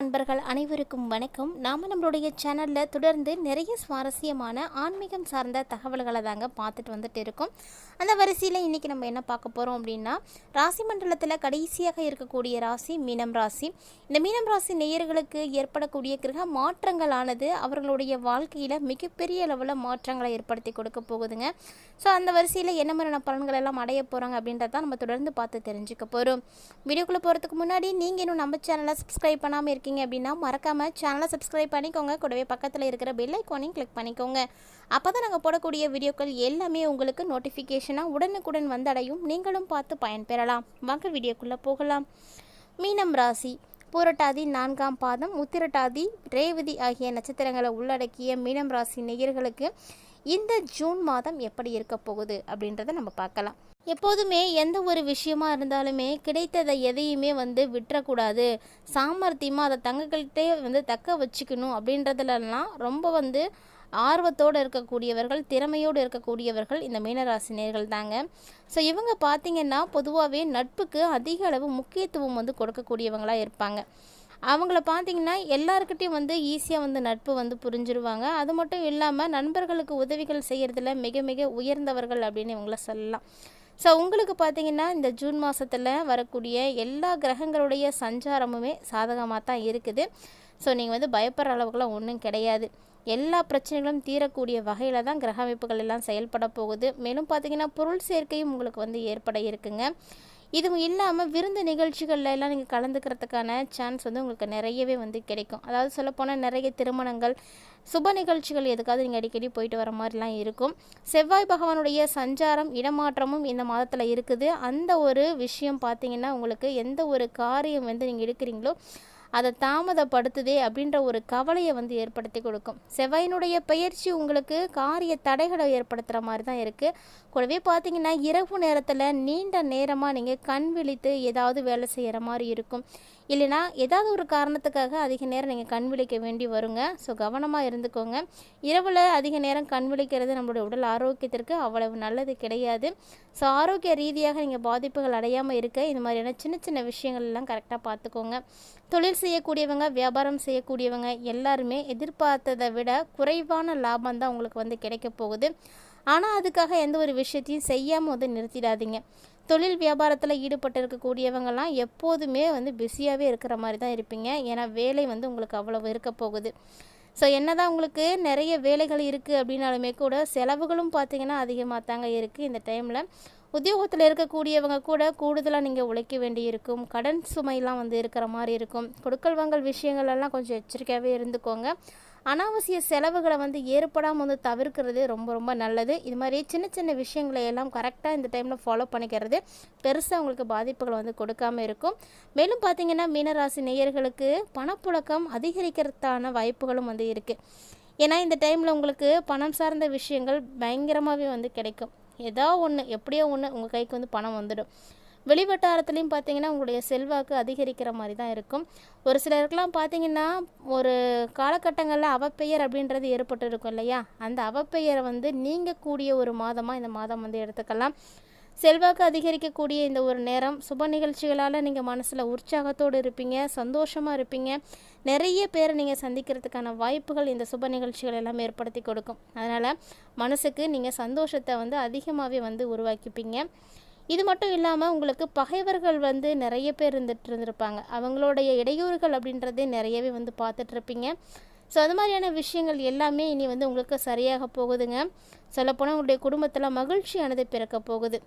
நண்பர்கள் அனைவருக்கும் வணக்கம். நாம் நம்மளுடைய சேனலில் தொடர்ந்து நிறைய சுவாரஸ்யமான ஆன்மீகம் சார்ந்த தகவல்களை தாங்க பார்த்துட்டு வந்துட்டு இருக்கோம். அந்த வரிசையில் இன்றைக்கி நம்ம என்ன பார்க்க போகிறோம் அப்படின்னா ராசி மண்டலத்தில் கடைசியாக இருக்கக்கூடிய ராசி மீனம் ராசி. இந்த மீனம் ராசி நேயர்களுக்கு ஏற்படக்கூடிய கிரக மாற்றங்களானது அவர்களுடைய வாழ்க்கையில் மிகப்பெரிய அளவில் மாற்றங்களை ஏற்படுத்தி கொடுக்க போகுதுங்க. ஸோ அந்த வரிசையில் என்ன மாதிரியான பலன்கள் எல்லாம் அடைய போகிறாங்க அப்படின்றத நம்ம தொடர்ந்து பார்த்து தெரிஞ்சுக்க போகிறோம் வீடியோக்குள்ளே போகிறதுக்கு முன்னாடி நீங்கள் இன்னும் நம்ம சேனலை சப்ஸ்கிரைப் பண்ணாமல் இருக்கீங்க அப்படின்னா மறக்காமல் சேனலை சப்ஸ்கிரைப் பண்ணிக்கோங்க. கூடவே பக்கத்தில் இருக்கிற பெல் ஐக்கானையும் கிளிக் பண்ணிக்கோங்க. அப்போ தான் நாங்கள் போடக்கூடிய வீடியோக்கள் எல்லாமே உங்களுக்கு நோட்டிஃபிகேஷனாக உடனுக்குடன் வந்தடையும். நீங்களும் பார்த்து பயன்பெறலாம். வாங்க வீடியோக்குள்ளே போகலாம். மீனம் ராசி பூரட்டாதி நான்காம் பாதம் உத்திரட்டாதி ரேவதி ஆகிய நட்சத்திரங்களை உள்ளடக்கிய மீனம் ராசி நேயர்களுக்கு இந்த ஜூன் மாதம் எப்படி இருக்க போகுது அப்படின்றத நம்ம பார்க்கலாம். எப்போதுமே எந்த ஒரு விஷயமா இருந்தாலுமே கிடைத்ததை எதையுமே வந்து விட்டுறக்கூடாது. சாமர்த்தியமாக அதை தங்கக்கிட்டே வந்து தக்க வச்சுக்கணும் அப்படின்றதுலலாம் ரொம்ப வந்து ஆர்வத்தோடு இருக்கக்கூடியவர்கள் திறமையோடு இருக்கக்கூடியவர்கள் இந்த மீனராசினியர்கள் தாங்க. ஸோ இவங்க பார்த்திங்கன்னா பொதுவாகவே நட்புக்கு அதிக அளவு முக்கியத்துவம் வந்து கொடுக்கக்கூடியவங்களாக இருப்பாங்க. அவங்கள பார்த்தீங்கன்னா எல்லாருக்கிட்டையும் வந்து ஈஸியாக வந்து நட்பு வந்து புரிஞ்சிருவாங்க. அது மட்டும் இல்லாமல் நண்பர்களுக்கு உதவிகள் செய்கிறதுல மிக மிக உயர்ந்தவர்கள் அப்படின்னு இவங்கள சொல்லலாம். ஸோ உங்களுக்கு பார்த்தீங்கன்னா இந்த ஜூன் மாதத்தில் வரக்கூடிய எல்லா கிரகங்களுடைய சஞ்சாரமுமே சாதகமாக தான் இருக்குது. ஸோ நீங்கள் வந்து பயப்படுற அளவுக்குலாம் ஒன்றும் கிடையாது. எல்லா பிரச்சனைகளும் தீரக்கூடிய வகையில் தான் கிரக அமைப்புகள் எல்லாம் செயல்பட போகுது. மேலும் பார்த்தீங்கன்னா பொருள் சேர்க்கையும் உங்களுக்கு வந்து ஏற்பட இருக்குங்க. இதுவும் இல்லாமல் விருந்து நிகழ்ச்சிகளில் எல்லாம் நீங்கள் கலந்துக்கிறதுக்கான சான்ஸ் வந்து உங்களுக்கு நிறையவே வந்து கிடைக்கும். அதாவது சொல்லப்போனால் நிறைய திருமணங்கள் சுப நிகழ்ச்சிகள் எதுக்காவது நீங்கள் அடிக்கடி போயிட்டு வர மாதிரிலாம் இருக்கும். செவ்வாய் பகவானுடைய சஞ்சாரம் இடமாற்றமும் இந்த மாதத்தில் இருக்குது. அந்த ஒரு விஷயம் பார்த்தீங்கன்னா உங்களுக்கு எந்த ஒரு காரியம் வந்து நீங்கள் எடுக்கிறீங்களோ அதை தாமதப்படுத்துதே அப்படின்ற ஒரு கவலையை வந்து ஏற்படுத்தி கொடுக்கும். செவ்வாயினுடைய பயிற்சி உங்களுக்கு காரிய தடைகளை ஏற்படுத்துகிற மாதிரி தான் இருக்குது கூடவே பார்த்தீங்கன்னா இரவு நேரத்தில் நீண்ட நேரமாக நீங்கள் கண் விழித்து ஏதாவது வேலை செய்கிற மாதிரி இருக்கும். இல்லைனா ஏதாவது ஒரு காரணத்துக்காக அதிக நேரம் நீங்கள் கண் விழிக்க வேண்டி வருங்க. ஸோ கவனமாக இருந்துக்கோங்க. இரவில் அதிக நேரம் கண் விழிக்கிறது நம்மளுடைய உடல் ஆரோக்கியத்திற்கு அவ்வளவு நல்லது கிடையாது. ஸோ ஆரோக்கிய ரீதியாக நீங்கள் பாதிப்புகள் அடையாமல் இருக்க இந்த மாதிரியான சின்ன சின்ன விஷயங்கள் எல்லாம் கரெக்டாக பார்த்துக்கோங்க. தொழில் செய்யக்கூடியவங்க வியாபாரம் செய்யக்கூடியவங்க எல்லாருமே எதிர்பார்த்ததை விட குறைவான லாபம் தான் உங்களுக்கு வந்து கிடைக்க போகுது. ஆனால் அதுக்காக எந்த ஒரு விஷயத்தையும் செய்யாமல் வந்து நிறுத்திடாதீங்க. தொழில் வியாபாரத்தில் ஈடுபட்டு இருக்கக்கூடியவங்கெல்லாம் எப்போதுமே வந்து பிஸியாகவே இருக்கிற மாதிரி தான் இருப்பீங்க. ஏன்னா வேலை வந்து உங்களுக்கு அவ்வளவு இருக்க போகுது. ஸோ என்னதான் உங்களுக்கு நிறைய வேலைகள் இருக்குது அப்படின்னாலுமே கூட செலவுகளும் பார்த்தீங்கன்னா அதிகமாக தாங்க இருக்குது இந்த டைமில். உத்தியோகத்தில் இருக்கக்கூடியவங்க கூட கூடுதலாக நீங்கள் உழைக்க வேண்டி இருக்கும் கடன் சுமையெல்லாம் வந்து இருக்கிற மாதிரி இருக்கும். கொடுக்கல் வாங்கல் விஷயங்கள் எல்லாம் கொஞ்சம் எச்சரிக்கையாகவே இருந்துக்கோங்க. அனாவசிய செலவுகளை வந்து ஏற்படாமல் வந்து தவிர்க்கிறது ரொம்ப ரொம்ப நல்லது. இது மாதிரி சின்ன சின்ன விஷயங்களை எல்லாம் கரெக்டாக இந்த டைமில் ஃபாலோ பண்ணிக்கிறது பெருசாக உங்களுக்கு பாதிப்புகளை வந்து கொடுக்காமல் இருக்கும். மேலும் பார்த்தீங்கன்னா மீனராசி நேயர்களுக்கு பணப்புழக்கம் அதிகரிக்கிறதுக்கான வாய்ப்புகளும் வந்து இருக்குது ஏன்னா இந்த டைமில் உங்களுக்கு பணம் சார்ந்த விஷயங்கள் பயங்கரமாகவே வந்து கிடைக்கும். ஏதோ ஒன்று எப்படியோ ஒன்று உங்கள் கைக்கு வந்து பணம் வந்துடும். வெளிவட்டாரத்துலேயும் பார்த்தீங்கன்னா உங்களுடைய செல்வாக்கு அதிகரிக்கிற மாதிரி தான் இருக்கும். ஒரு சிலருக்கெலாம் பார்த்தீங்கன்னா ஒரு காலகட்டங்களில் அவப்பெயர் அப்படின்றது ஏற்பட்டு இருக்கும் இல்லையா? அந்த அவப்பெயரை வந்து நீங்கக்கூடிய ஒரு மாதமாக இந்த மாதம் வந்து எடுத்துக்கலாம். செல்வாக்கு அதிகரிக்கக்கூடிய இந்த ஒரு நேரம். சுப நிகழ்ச்சிகளால் நீங்கள் மனசில் உற்சாகத்தோடு இருப்பீங்க சந்தோஷமாக இருப்பீங்க. நிறைய பேரை நீங்கள் சந்திக்கிறதுக்கான வாய்ப்புகள் இந்த சுப நிகழ்ச்சிகள் எல்லாம் ஏற்படுத்தி கொடுக்கும். அதனால் மனசுக்கு நீங்கள் சந்தோஷத்தை வந்து அதிகமாகவே வந்து உருவாக்கிப்பீங்க. இது மட்டும் இல்லாமல் உங்களுக்கு பகைவர்கள் வந்து நிறைய பேர் இருந்துட்டு இருந்திருப்பாங்க. அவங்களுடைய இடையூறுகள் அப்படின்றதே நிறையவே வந்து பார்த்துட்ருப்பீங்க ஸோ அது மாதிரியான விஷயங்கள் எல்லாமே இனி வந்து உங்களுக்கு சரியாக போகுதுங்க. சொல்லப்போனால் உங்களுடைய குடும்பத்தில் மகிழ்ச்சியானது பிறக்க போகுது.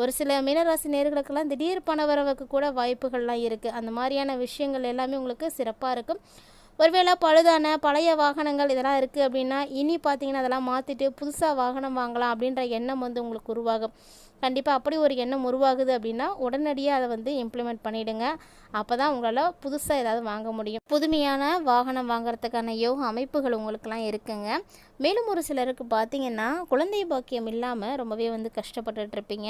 ஒரு சில மீனராசி நேர்களுக்கெல்லாம் திடீர் பணவரவுக்கு கூட வாய்ப்புகள்லாம் இருக்குது அந்த மாதிரியான விஷயங்கள் எல்லாமே உங்களுக்கு சிறப்பாக இருக்கும். ஒருவேளை பழுதான பழைய வாகனங்கள் இதெல்லாம் இருக்குது அப்படின்னா இனி பார்த்தீங்கன்னா அதெல்லாம் மாற்றிட்டு புதுசாக வாகனம் வாங்கலாம் அப்படின்ற எண்ணம் வந்து உங்களுக்கு உருவாகும். கண்டிப்பாக அப்படி ஒரு எண்ணம் உருவாகுது அப்படின்னா உடனடியாக அதை வந்து இம்ப்ளிமெண்ட் பண்ணிவிடுங்க அப்போ தான் உங்களால் புதுசாக ஏதாவது வாங்க முடியும். புதுமையான வாகனம் வாங்குறதுக்கான யோக அமைப்புகள் உங்களுக்கெல்லாம் இருக்குங்க. மேலும் ஒரு சிலருக்கு பார்த்தீங்கன்னா குழந்தை பாக்கியம் இல்லாமல் ரொம்பவே வந்து கஷ்டப்பட்டுட்டு இருப்பீங்க.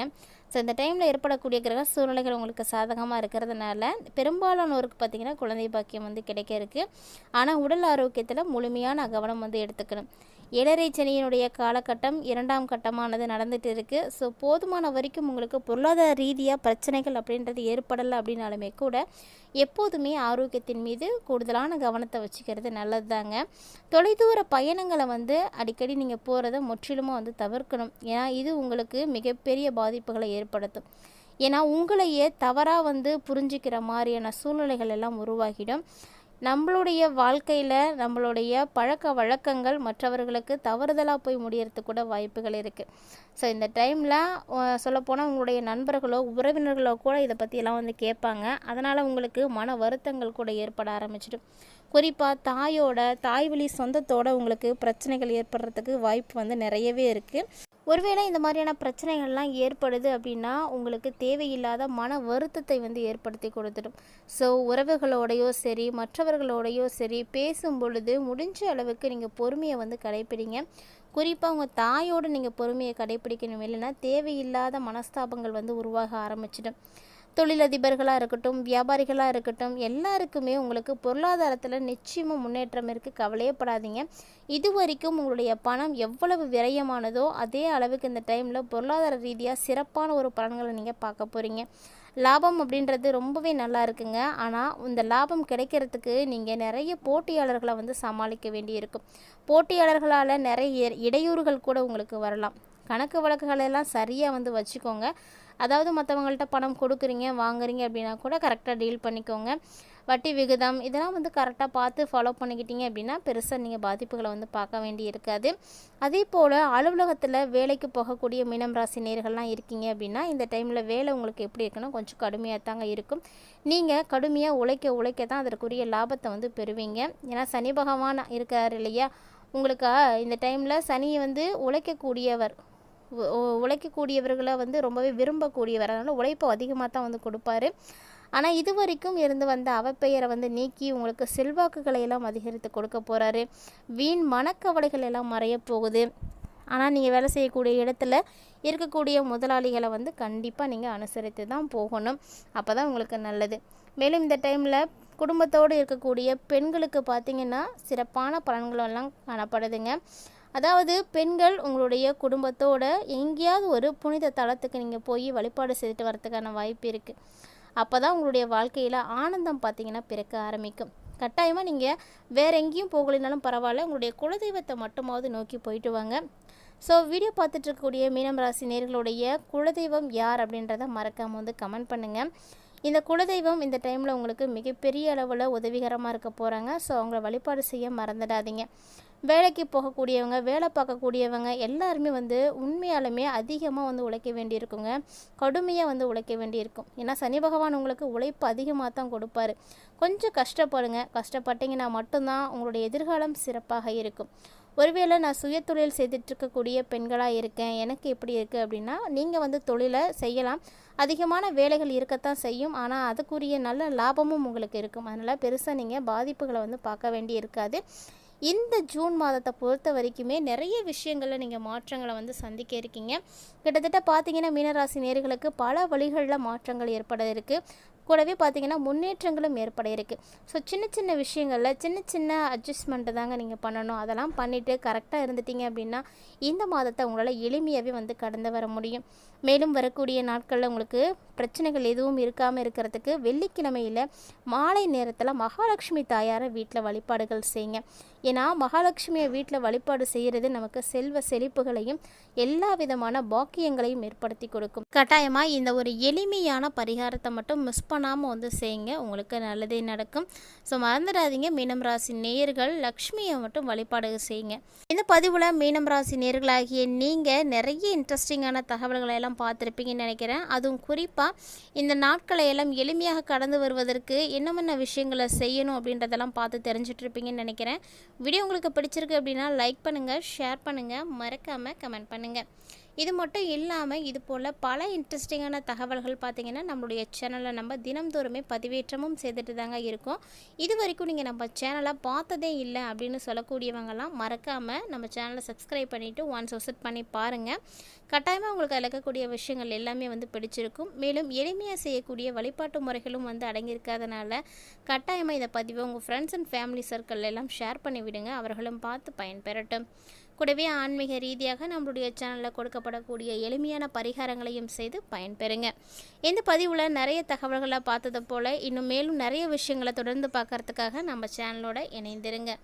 ஸோ இந்த டைமில் ஏற்படக்கூடிய கிரக சூழ்நிலைகள் உங்களுக்கு சாதகமாக இருக்கிறதுனால பெரும்பாலானோருக்கு பார்த்திங்கன்னா குழந்தை பாக்கியம் வந்து கிடைக்க இருக்குது ஆனால் உடல் ஆரோக்கியத்தில் முழுமையான கவனம் வந்து எடுத்துக்கணும். ஏழரை சனியினுடைய காலகட்டம் இரண்டாம் கட்டமானது நடந்துட்டு இருக்குது ஸோ போதுமான வரைக்கும் உங்களுக்கு பொருளாதார ரீதியாக பிரச்சனைகள் அப்படின்றது ஏற்படலை அப்படின்னாலுமே கூட எப்போதுமே ஆரோக்கியத்தின் மீது கூடுதலான கவனத்தை வச்சுக்கிறது நல்லது தாங்க தொலைதூர பயணங்களை வந்து அடிக்கடி நீங்கள் போகிறத முற்றிலுமாக வந்து தவிர்க்கணும். ஏன்னா இது உங்களுக்கு மிகப்பெரிய பாதிப்புகளை ஏற்படுத்தும். ஏன்னா உங்களையே தவறாக வந்து புரிஞ்சிக்கிற மாதிரியான சூழ்நிலைகள் எல்லாம் உருவாகிடும். நம்மளுடைய வாழ்க்கையில் நம்மளுடைய பழக்க வழக்கங்கள் மற்றவர்களுக்கு தவறுதலாக போய் முடியறதுக்கு கூட வாய்ப்புகள் இருக்குது ஸோ இந்த டைமில் சொல்லப்போனால் உங்களுடைய நண்பர்களோ உறவினர்களோ கூட இதை பற்றியெல்லாம் வந்து கேட்பாங்க அதனால் உங்களுக்கு மன வருத்தங்கள் கூட ஏற்பட ஆரம்பிச்சிடும். குறிப்பாக தாயோட தாய் வழி சொந்தத்தோட உங்களுக்கு பிரச்சனைகள் ஏற்படுறதுக்கு வாய்ப்பு வந்து நிறையவே இருக்குது ஒருவேளை இந்த மாதிரியான பிரச்சனைகள்லாம் ஏற்படுது அப்படின்னா உங்களுக்கு தேவையில்லாத மன வருத்தத்தை வந்து ஏற்படுத்தி கொடுத்துடும். ஸோ உறவுகளோடையோ சரி மற்றவர்களோடையோ சரி பேசும் பொழுது முடிஞ்ச அளவுக்கு நீங்கள் பொறுமையை வந்து கடைப்பிடிங்க. குறிப்பாக உங்கள் தாயோடு நீங்கள் பொறுமையை கடைப்பிடிக்கணும் இல்லைன்னா தேவையில்லாத மனஸ்தாபங்கள் வந்து உருவாக ஆரம்பிச்சிடும். தொழிலதிபர்களாக இருக்கட்டும் வியாபாரிகளாக இருக்கட்டும் எல்லாருக்குமே உங்களுக்கு பொருளாதாரத்தில் நிச்சயமாக முன்னேற்றம் இருக்குது கவலையப்படாதீங்க. இது வரைக்கும் உங்களுடைய பணம் எவ்வளவு விரயமானதோ அதே அளவுக்கு இந்த டைமில் பொருளாதார ரீதியாக சிறப்பான ஒரு பலன்களை நீங்கள் பார்க்க போகிறீங்க லாபம் அப்படின்றது ரொம்பவே நல்லா இருக்குங்க. ஆனால் இந்த லாபம் கிடைக்கிறதுக்கு நீங்கள் நிறைய போட்டியாளர்களை வந்து சமாளிக்க வேண்டியிருக்கும். போட்டியாளர்களால் நிறைய இடையூறுகள் கூட உங்களுக்கு வரலாம். கணக்கு வழக்குகளெல்லாம் சரியாக வந்து வச்சுக்கோங்க. அதாவது மற்றவங்கள்ட்ட பணம் கொடுக்குறீங்க வாங்குறீங்க அப்படின்னா கூட கரெக்டாக டீல் பண்ணிக்கோங்க. வட்டி விகிதம் இதெல்லாம் வந்து கரெக்டாக பார்த்து ஃபாலோ பண்ணிக்கிட்டீங்க அப்படின்னா பெருசாக நீங்கள் பாதிப்புகளை வந்து பார்க்க வேண்டி இருக்காது. அதே போல் அலுவலகத்தில் வேலைக்கு போகக்கூடிய மீனம் ராசி நேர்கள்லாம் இருக்கீங்க அப்படின்னா இந்த டைமில் வேலை உங்களுக்கு எப்படி இருக்குன்னா கொஞ்சம் கடுமையாக தாங்க இருக்கும். நீங்கள் கடுமையாக உழைக்க உழைக்க தான் அதற்குரிய லாபத்தை வந்து பெறுவீங்க. ஏன்னா சனி பகவான் இருக்கார் இல்லையா? உங்களுக்கு இந்த டைமில் சனியை வந்து உழைக்கக்கூடியவர். உழைக்கக்கூடியவர்களை வந்து ரொம்பவே விரும்பக்கூடியவர். அதனால் உழைப்பு அதிகமாக தான் வந்து கொடுப்பாரு. ஆனால் இது வரைக்கும் இருந்து வந்த அவப்பெயரை வந்து நீக்கி உங்களுக்கு செல்வாக்குகளை எல்லாம் அதிகரித்து கொடுக்க போகிறாரு வீண் மனக்கவலைகள் எல்லாம் மறைய போகுது. ஆனால் நீங்கள் வேலை செய்யக்கூடிய இடத்துல இருக்கக்கூடிய முதலாளிகளை வந்து கண்டிப்பாக நீங்கள் அனுசரித்து தான் போகணும். அப்போ தான் உங்களுக்கு நல்லது. மேலும் இந்த டைமில் குடும்பத்தோடு இருக்கக்கூடிய பெண்களுக்கு பார்த்திங்கன்னா சிறப்பான பலன்களெல்லாம் காணப்படுதுங்க. அதாவது பெண்கள் உங்களுடைய குடும்பத்தோட எங்கேயாவது ஒரு புனித தளத்துக்கு நீங்கள் போய் வழிபாடு செய்துட்டு வரதுக்கான வாய்ப்பு இருக்குது அப்போ தான் உங்களுடைய வாழ்க்கையில் ஆனந்தம் பார்த்திங்கன்னா பிறக்க ஆரம்பிக்கும். கட்டாயமாக நீங்கள் வேறு எங்கேயும் போகலைனாலும் பரவாயில்ல உங்களுடைய குலதெய்வத்தை மட்டுமாவது நோக்கி போயிட்டு வாங்க. ஸோ வீடியோ பார்த்துட்டு இருக்கக்கூடிய மீனம் ராசி நேர்களுடைய குலதெய்வம் யார் அப்படின்றத மறக்காமல் வந்து கமெண்ட் பண்ணுங்கள் இந்த குலதெய்வம் இந்த டைமில் உங்களுக்கு மிகப்பெரிய அளவில் உதவிகரமாக இருக்க போகிறாங்க ஸோ அவங்கள வழிபாடு செய்ய மறந்துடாதீங்க. வேலைக்கு போகக்கூடியவங்க வேலை பார்க்கக்கூடியவங்க எல்லாருமே வந்து உண்மையாலுமே அதிகமாக வந்து உழைக்க வேண்டியிருக்குங்க. கடுமையாக வந்து உழைக்க வேண்டியிருக்கும். ஏன்னா சனி பகவான் உங்களுக்கு உழைப்பு அதிகமாக தான் கொடுப்பாரு. கொஞ்சம் கஷ்டப்படுங்க. கஷ்டப்பட்டீங்கன்னா மட்டும்தான் உங்களுடைய எதிர்காலம் சிறப்பாக இருக்கும். ஒருவேளை நான் சுய தொழில் செய்துட்ருக்கக்கூடிய பெண்களாக இருக்கேன். எனக்கு எப்படி இருக்குது அப்படின்னா நீங்கள் வந்து தொழிலை செய்யலாம். அதிகமான வேலைகள் இருக்கத்தான் செய்யும். ஆனால் அதுக்குரிய நல்ல லாபமும் உங்களுக்கு இருக்கும். அதனால் பெருசாக நீங்கள் பாதிப்புகளை வந்து பார்க்க வேண்டி இருக்காது இந்த ஜூன் மாதத்தை பொறுத்த வரைக்குமே நிறைய விஷயங்களில் நீங்கள் மாற்றங்களை வந்து சந்திக்க இருக்கீங்க. கிட்டத்தட்ட பார்த்தீங்கன்னா மீனராசி நேர்களுக்கு பல வழிகளில் மாற்றங்கள் ஏற்பட இருக்குது கூடவே பார்த்தீங்கன்னா முன்னேற்றங்களும் ஏற்பட இருக்குது ஸோ சின்ன சின்ன விஷயங்களில் சின்ன சின்ன அட்ஜஸ்ட்மெண்ட்டு தாங்க நீங்கள் பண்ணணும். அதெல்லாம் பண்ணிவிட்டு கரெக்டாக இருந்துட்டீங்க அப்படின்னா இந்த மாதத்தை உங்களால் எளிமையாகவே வந்து கடந்து வர முடியும். மேலும் வரக்கூடிய நாட்களில் உங்களுக்கு பிரச்சனைகள் எதுவும் இருக்காமல் இருக்கிறதுக்கு வெள்ளிக்கிழமையில் மாலை நேரத்தில் மகாலட்சுமி தாயாரை வீட்டில் வழிபாடுகள் செய்யுங்க. ஏன்னா மகாலட்சுமியை வீட்டில் வழிபாடு செய்கிறது நமக்கு செல்வ செழிப்புகளையும் எல்லா விதமான பாக்கியங்களையும் ஏற்படுத்தி கொடுக்கும். கட்டாயமாக இந்த ஒரு எளிமையான பரிகாரத்தை மட்டும் மிஸ் பண்ணாமல் வந்து செய்யுங்க. உங்களுக்கு நல்லதே நடக்கும். ஸோ மறந்துடாதீங்க. மீனம் ராசி நேயர்கள் லக்ஷ்மியை மட்டும் வழிபாடு செய்யுங்க. இந்த பதிவில் மீனம் ராசி நேர்களாகிய நீங்கள் நிறைய இன்ட்ரெஸ்டிங்கான தகவல்களை எல்லாம் பார்த்துருப்பீங்கன்னு நினைக்கிறேன். அதுவும் குறிப்பாக இந்த நாட்களை எல்லாம் எளிமையாக கடந்து வருவதற்கு என்னென்ன விஷயங்களை செய்யணும் அப்படின்றதெல்லாம் பார்த்து தெரிஞ்சிட்ருப்பீங்கன்னு நினைக்கிறேன். வீடியோ உங்களுக்கு பிடிச்சிருக்கு அப்படின்னா லைக் பண்ணுங்கள் ஷேர் பண்ணுங்கள் மறக்காமல் கமெண்ட் பண்ணுங்கள் இது மட்டும் இல்லாமல் இது போல் பல இன்ட்ரெஸ்டிங்கான தகவல்கள் பார்த்திங்கன்னா நம்மளுடைய சேனலில் நம்ம தினம்தோறுமே பதிவேற்றமும் செய்துட்டு தாங்க இருக்கோம். இது வரைக்கும் நீங்கள் நம்ம சேனலை பார்த்ததே இல்லை அப்படின்னு சொல்லக்கூடியவங்கலாம் மறக்காமல் நம்ம சேனலை சப்ஸ்கிரைப் பண்ணிவிட்டு ஒன்ஸ் விசிட் பண்ணி பாருங்கள் கட்டாயமாக உங்களுக்கு அதில் இருக்கக்கூடிய விஷயங்கள் எல்லாமே வந்து பிடிச்சிருக்கும். மேலும் எளிமையாக செய்யக்கூடிய வழிபாட்டு முறைகளும் வந்து அடங்கியிருக்காதனால கட்டாயமாக இதை பதிவை உங்கள் ஃப்ரெண்ட்ஸ் அண்ட் ஃபேமிலி சர்க்கிள் எல்லாம் ஷேர் பண்ணி விடுங்க அவர்களும் பார்த்து பயன்பெறட்டும். கூடவே ஆன்மீக ரீதியாக நம்மளுடைய சேனலில் கொடுக்கப்படக்கூடிய எளிமையான பரிகாரங்களையும் செய்து பயன்பெறுங்க. இந்த பதிவில் நிறைய தகவல்களை பார்த்தது போல் இன்னும் மேலும் நிறைய விஷயங்களை தொடர்ந்து பார்க்கறதுக்காக நம்ம சேனலோட இணைந்திருங்க.